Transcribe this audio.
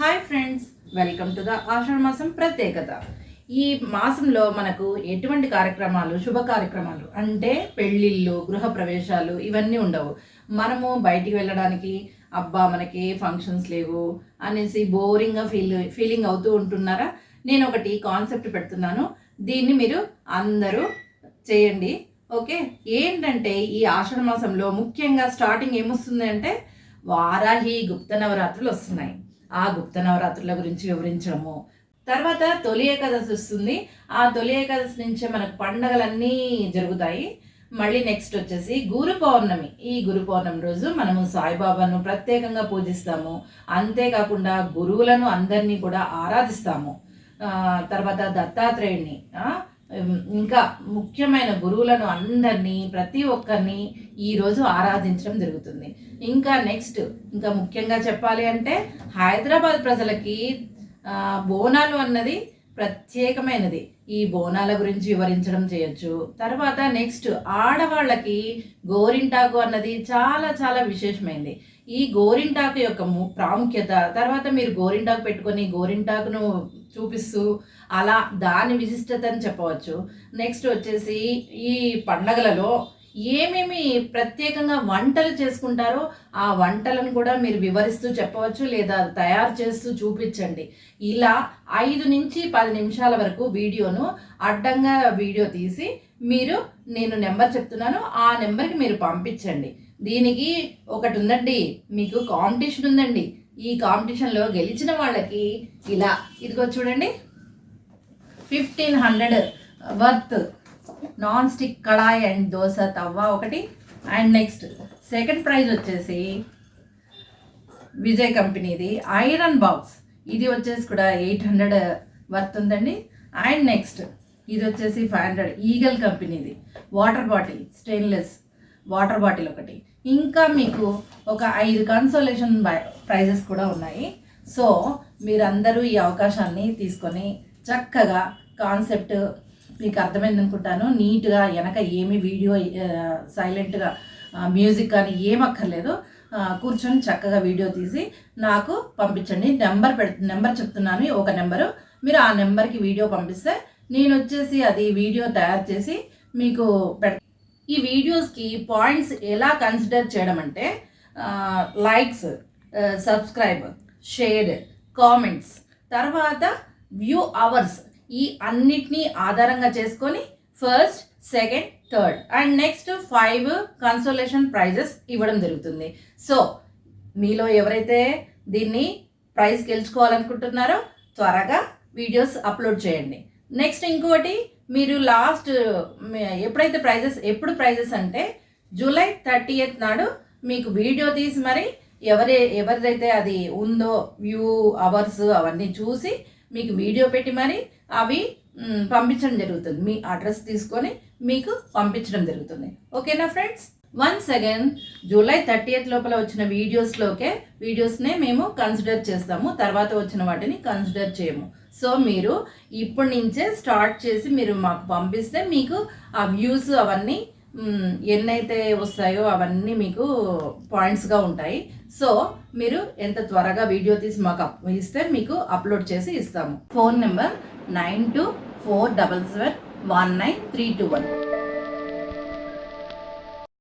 Hi friends welcome to the Ashadha మాసం ప్రత్యేకత. ఈ మాసంలో మనకు ఎటువంటి కార్యక్రమాలు శుభ కార్యక్రమాలు అంటే పెళ్ళిళ్ళు గృహ ప్రవేశాలు ఇవన్నీ ఉండవు. మనము బయటికి వెళ్ళడానికి అబ్బా మనకి ఏ ఫంక్షన్స్ లేవు అనేసి బోరింగ్గా ఫీల్ ఫీలింగ్ అవుతూ ఉంటున్నారా? నేను ఒకటి కాన్సెప్ట్ పెడుతున్నాను. దీన్ని మీరు అందరూ చేయండి. ఓకే? ఏంటంటే ఈ ఆషాఢ మాసంలో ముఖ్యంగా స్టార్టింగ్ ఏమొస్తుంది అంటే వారాహి గుప్త నవరాత్రులు వస్తున్నాయి. ఆ గుప్త నవరాత్రుల గురించి వివరించడము. తర్వాత తొలి ఏకాదశి వస్తుంది. ఆ తొలి ఏకాదశి నుంచే మనకు పండగలన్నీ జరుగుతాయి. మళ్ళీ నెక్స్ట్ వచ్చేసి గురు పౌర్ణమి. ఈ గురు పౌర్ణమి రోజు మనము సాయిబాబాను ప్రత్యేకంగా పూజిస్తాము. అంతేకాకుండా గురువులను అందరినీ కూడా ఆరాధిస్తాము. తర్వాత దత్తాత్రేయుని ఇంకా ముఖ్యమైన గురువులను అందరినీ ప్రతి ఒక్కరిని ఈరోజు ఆరాధించడం జరుగుతుంది. ఇంకా నెక్స్ట్ ఇంకా ముఖ్యంగా చెప్పాలి అంటే హైదరాబాద్ ప్రజలకి బోనాలు అన్నది ప్రత్యేకమైనది. ఈ బోనాల గురించి వివరించడం చేయొచ్చు. తర్వాత నెక్స్ట్ ఆడవాళ్ళకి గోరింటాకు అన్నది చాలా చాలా విశేషమైంది. ఈ గోరింటాకు యొక్క ము- ప్రాముఖ్యత తర్వాత మీరు గోరింటాకు పెట్టుకొని గోరింటాకును చూపిస్తూ అలా దాని విశిష్టతని చెప్పవచ్చు. నెక్స్ట్ వచ్చేసి ఈ పండగలలో ఏమేమి ప్రత్యేకంగా వంటలు చేసుకుంటారో ఆ వంటలను కూడా మీరు వివరిస్తూ చెప్పవచ్చు లేదా తయారు చేస్తూ చూపించండి. ఇలా ఐదు నుంచి పది నిమిషాల వరకు వీడియోను అడ్డంగా వీడియో తీసి మీరు నేను నెంబర్ చెప్తున్నాను ఆ నెంబర్కి మీరు పంపించండి. దీనికి ఒకటి ఉందండి మీకు కాంపిటీషన్ ఉందండి. ఈ కాంపిటీషన్లో గెలిచిన వాళ్ళకి ఇలా ఇదిగో చూడండి fifteen hundred worth non stick కళాయి అండ్ దోశ తవ్వ ఒకటి. అండ్ నెక్స్ట్ సెకండ్ ప్రైజ్ వచ్చేసి విజయ్ కంపెనీది ఐరన్ బాక్స్. ఇది వచ్చేసి కూడా ఎయిట్ హండ్రెడ్ వర్త్ ఉందండి. అండ్ నెక్స్ట్ ఇది వచ్చేసి ఫైవ్ హండ్రెడ్ ఈగల్ కంపెనీది. Water bottle stainless water bottle ఒకటి. ఇంకా మీకు ఒక ఐదు కన్సోలేషన్ ప్రైజెస్ కూడా ఉన్నాయి. సో మీరందరూ ఈ అవకాశాన్ని తీసుకొని చక్కగా కాన్సెప్ట్ మీకు అర్థమైంది అనుకుంటాను. నీట్గా వెనక ఏమి వీడియో సైలెంట్గా మ్యూజిక్ కానీ ఏమక్కర్లేదు కూర్చొని చక్కగా వీడియో తీసి నాకు పంపించండి. నెంబర్ పెడ నెంబర్ చెప్తున్నాను ఒక నెంబరు. మీరు ఆ నెంబర్కి వీడియో పంపిస్తే నేను వచ్చేసి అది వీడియో తయారు చేసి మీకు పెడ ఈ వీడియోస్కి పాయింట్స్ ఎలా కన్సిడర్ చేయడం అంటే లైక్స్ సబ్స్క్రైబ్ షేర్ కామెంట్స్ తర్వాత వ్యూ అవర్స్ ఈ అన్నిటినీ ఆధారంగా చేసుకొని first second third and next five consolation prizes ఇవ్వడం జరుగుతుంది. సో మీలో ఎవరైతే దీన్ని ప్రైజ్ గెలుచుకోవాలనుకుంటున్నారో త్వరగా వీడియోస్ అప్లోడ్ చేయండి. నెక్స్ట్ ఇంకోటి మీరు లాస్ట్ ఎప్పుడైతే ప్రైజెస్ ఎప్పుడు ప్రైజెస్ అంటే జూలై థర్టీ నాడు మీకు వీడియో తీసి మరి ఎవరి ఎవరిదైతే అది ఉందో వ్యూ అవర్స్ అవన్నీ చూసి మీకు వీడియో పెట్టి మరి అవి పంపించడం జరుగుతుంది. మీ అడ్రస్ తీసుకొని మీకు పంపించడం జరుగుతుంది. ఓకేనా friends? Once again July thirtieth లోపల వచ్చిన వీడియోస్లోకే వీడియోస్నే మేము కన్సిడర్ చేస్తాము. తర్వాత వచ్చిన వాటిని కన్సిడర్ చేయము. సో మీరు ఇప్పటి నుంచే స్టార్ట్ చేసి మీరు మాకు పంపిస్తే మీకు ఆ వ్యూస్ అవన్నీ ఎన్నైతే వస్తాయో అవన్నీ మీకు పాయింట్స్గా ఉంటాయి. సో మీరు ఎంత త్వరగా వీడియో తీసి మాకు ఇస్తే మీకు అప్లోడ్ చేసి ఇస్తాము. Phone number nine two four double seven one nine three two one.